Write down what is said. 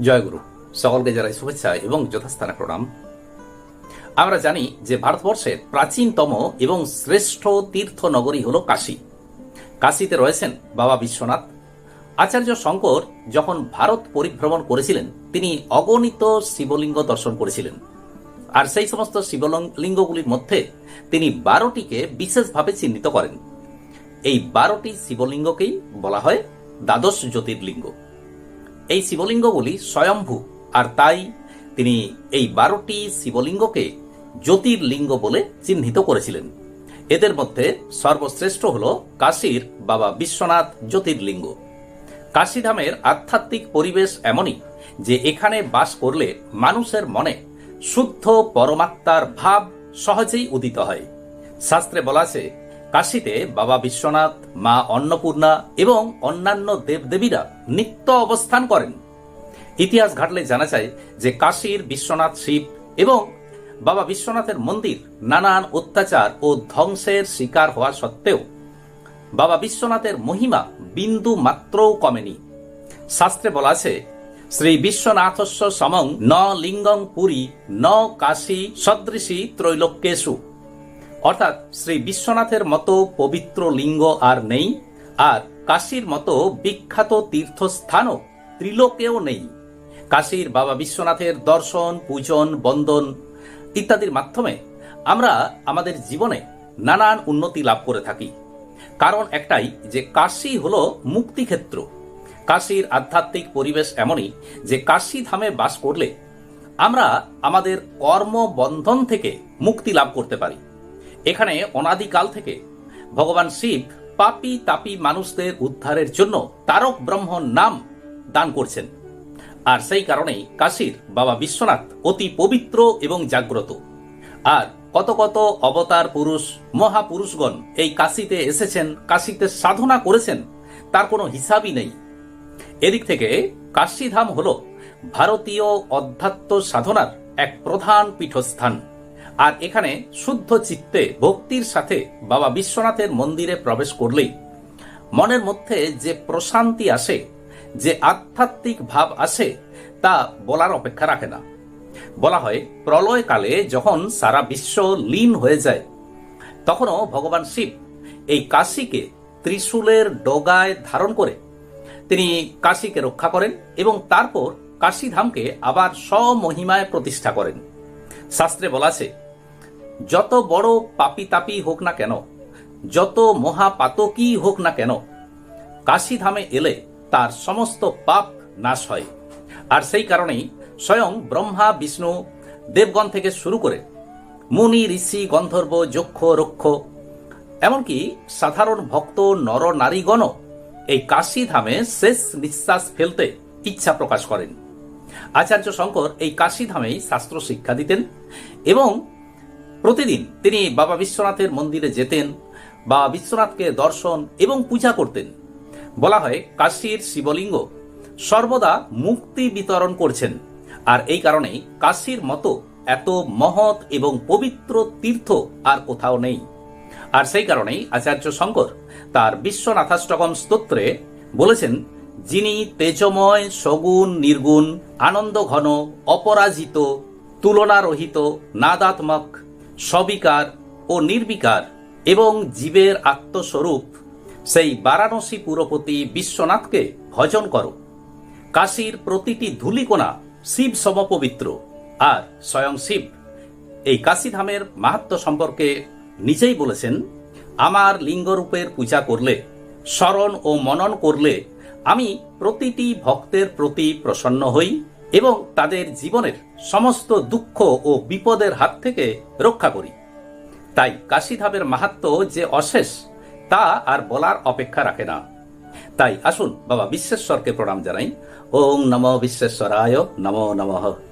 জয়গুরু, সকলকে জানাই শুভেচ্ছা এবং যথাস্থানে প্রণাম। আমরা জানি যে ভারতবর্ষের প্রাচীনতম এবং শ্রেষ্ঠ তীর্থ নগরী হল কাশী। কাশীতে রয়েছেন বাবা বিশ্বনাথ। আচার্য শঙ্কর যখন ভারত পরিভ্রমণ করেছিলেন, তিনি অগণিত শিবলিঙ্গ দর্শন করেছিলেন। আর সেই সমস্ত শিবলিঙ্গগুলির মধ্যে তিনি বারোটিকে বিশেষভাবে চিহ্নিত করেন। এই বারোটি শিবলিঙ্গকেই বলা হয় দ্বাদশ জ্যোতির্লিঙ্গ। এই শিবলিঙ্গগুলি স্বয়ম্ভু, আর তাই তিনি এই বারোটি শিবলিঙ্গকে জ্যোতির্লিঙ্গ বলে চিহ্নিত করেছিলেন। এদের মধ্যে সর্বশ্রেষ্ঠ হল কাশীর বাবা বিশ্বনাথ জ্যোতির্লিঙ্গ। কাশীধামের আধ্যাত্মিক পরিবেশ এমনই যে এখানে বাস করলে মানুষের মনে শুদ্ধ পরমাত্মার ভাব সহজেই উদিত হয়। শাস্ত্রে বলা আছে কাশীতে বাবা বিশ্বনাথ, মা অন্নপূর্ণা এবং অন্যান্য দেবদেবীরা নিত্য অবস্থান করেন। ইতিহাস ঘাটলে জানা যায় যে কাশীর বিশ্বনাথ শিব এবং বাবা বিশ্বনাথের মন্দির নানান অত্যাচার ও ধ্বংসের শিকার হওয়া সত্ত্বেও বাবা বিশ্বনাথের মহিমা বিন্দু মাত্রও কমেনি। শাস্ত্রে বলা আছে, শ্রী বিশ্বনাথস্য সমং ন লিঙ্গং পুরী, ন কাশী সদৃশী ত্রৈলোক্যেশু অর্থাৎ শ্রী বিশ্বনাথের মতো পবিত্র লিঙ্গ আর নেই, আর কাশীর মতো বিখ্যাত তীর্থস্থানও ত্রিলোকেও নেই। কাশীর বাবা বিশ্বনাথের দর্শন, পূজন, বন্দন ইত্যাদির মাধ্যমে আমরা আমাদের জীবনে নানান উন্নতি লাভ করে থাকি। কারণ একটাই যে কাশী হল মুক্তিক্ষেত্র। কাশীর আধ্যাত্মিক পরিবেশ এমনই যে কাশী ধামে বাস করলে আমরা আমাদের কর্মবন্ধন থেকে মুক্তি লাভ করতে পারি। এখানে অনাদিকাল থেকে ভগবান শিব পাপি তাপি মানুষদের উদ্ধারের জন্য তারক ব্রহ্ম নাম দান করছেন। আর সেই কারণেই কাশীর বাবা বিশ্বনাথ অতি পবিত্র এবং জাগ্রত। আর কত কত অবতার পুরুষ, মহাপুরুষগণ এই কাশীতে এসেছেন, কাশীতে সাধনা করেছেন, তার কোনো হিসাবই নেই। এদিক থেকে কাশীধাম হল ভারতীয় অধ্যাত্ম সাধনার এক প্রধান পীঠস্থান। আর এখানে শুদ্ধ চিত্তে ভক্তির সাথে বাবা বিশ্বনাথের মন্দিরে প্রবেশ করলেই মনের মধ্যে যে প্রশান্তি আসে, যে আধ্যাত্মিক ভাব আসে, তা বলার অপেক্ষা রাখে না। বলা হয়, প্রলয়কালে যখন সারা বিশ্ব লীন হয়ে যায়, তখনও ভগবান শিব এই কাশীকে ত্রিশূলের ডগায় ধারণ করে তিনি কাশীকে রক্ষা করেন এবং তারপর কাশীধামকে আবার স্বমহিমায় প্রতিষ্ঠা করেন। শাস্ত্রে বলা আছে যত বড় পাপি তাপি হোক না কেন, যত মহাপাতকই হোক না কেন, কাশীধামে এলে তার সমস্ত পাপ নাশ হয়। আর সেই কারণেই স্বয়ং ব্রহ্মা, বিষ্ণু, দেবগণ থেকে শুরু করে মুনি, ঋষি, গন্ধর্ব, যক্ষ, রক্ষ, এমনকি সাধারণ ভক্ত, নর নারীগণও এই কাশীধামে শেষ নিঃশ্বাস ফেলতে ইচ্ছা প্রকাশ করেন। আচার্য শঙ্কর এই কাশীধামেই শাস্ত্র শিক্ষা দিতেন এবং প্রতিদিন তিনি বাবা বিশ্বনাথের মন্দিরে যেতেন বাবা বিশ্বনাথকে দর্শন এবং পূজা করতেন। বলা হয় কাশীর শিবলিঙ্গ। সর্বদা মুক্তি বিতরণ করছেন। আর এই কারণেই কাশীর মতো এত মহৎ এবং পবিত্র তীর্থ আর কোথাও নেই। আর সেই কারণেই আচার্য শঙ্কর তার বিশ্বনাথাষ্টকম স্তোত্রে বলেছেন, যিনি তেজময়, সগুণ, নির্গুণ আনন্দ ঘন অপরাজিত, তুলনারহিত, নাদাত্মক সবিকার ও নির্বিকার এবং জীবের আত্মস্বরূপ, সেই বারাণসী পুরপতি বিশ্বনাথকে ভজন করো। কাশীর প্রতিটি ধূলিকোনা শিব সমপবিত্র আর স্বয়ং শিব। এই কাশীধামের মাহাত্ম সম্পর্কে নিজেই বলেছেন, আমার লিঙ্গরূপের পূজা করলে, স্মরণ ও মনন করলে আমি প্রতিটি ভক্তের প্রতি প্রসন্ন হই এবং তাদের জীবনের সমস্ত দুঃখ ও বিপদের হাত থেকে রক্ষা করি। তাই কাশীধামের মাহাত্ম যে অশেষ, তা আর বলার অপেক্ষা রাখে না। তাই আসুন বাবা বিশ্বেশ্বরকে প্রণাম জানাই। ওম নম বিশ্বেশ্বরায়, নম নমঃ।